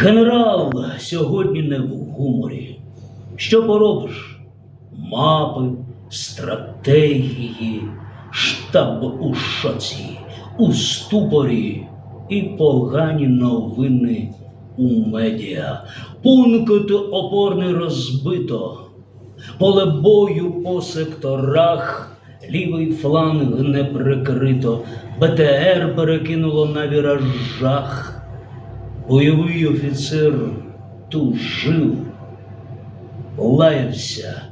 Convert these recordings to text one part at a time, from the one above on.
Генерал сьогодні не в гуморі. Що поробиш? Мапи, стратегії, штаб у шоці, у ступорі і погані новини у медіа. Пункт опорний розбито, поле бою по секторах, лівий фланг не прикрито, БТР перекинуло на віражах. Бойовий офіцер тужив, лаявся,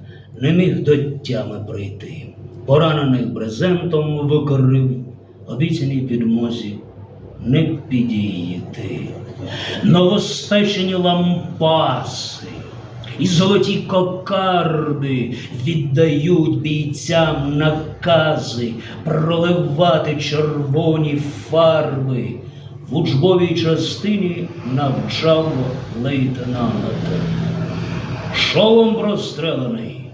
не міг до тями прийти. Поранених брезентом викорив, обіцяній підмозі не підійти. Новоспечені лампаси і золоті кокарди віддають бійцям накази проливати червоні фарби. В учбовій частині навчало лейтенанта. Шолом прострелений,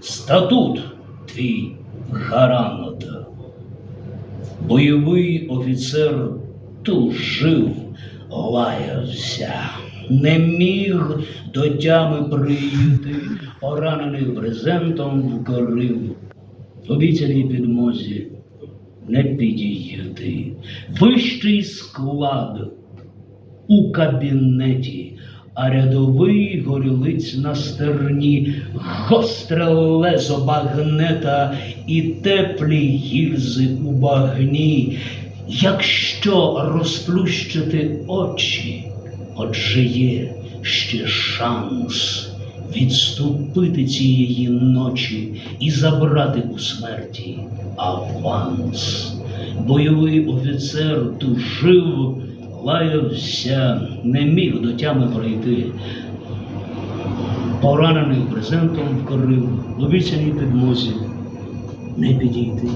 статут твій гарант. Бойовий офіцер тужив, лаявся, не міг до тями прийти, поранених брезентом вкорив, обіцяній підмозі не підійти. Вищий склад у кабінеті, а рядовий горілиць на стерні, гостре лезо багнета і теплі гільзи у багні. Якщо розплющити очі, отже є ще шанс відступити цієї ночі і забрати у смерті аванс. Бойовий офіцер тужив, лаявся, не міг до тями пройти. Поранений брезентом вкорив, обіцяній підмозі не підійти.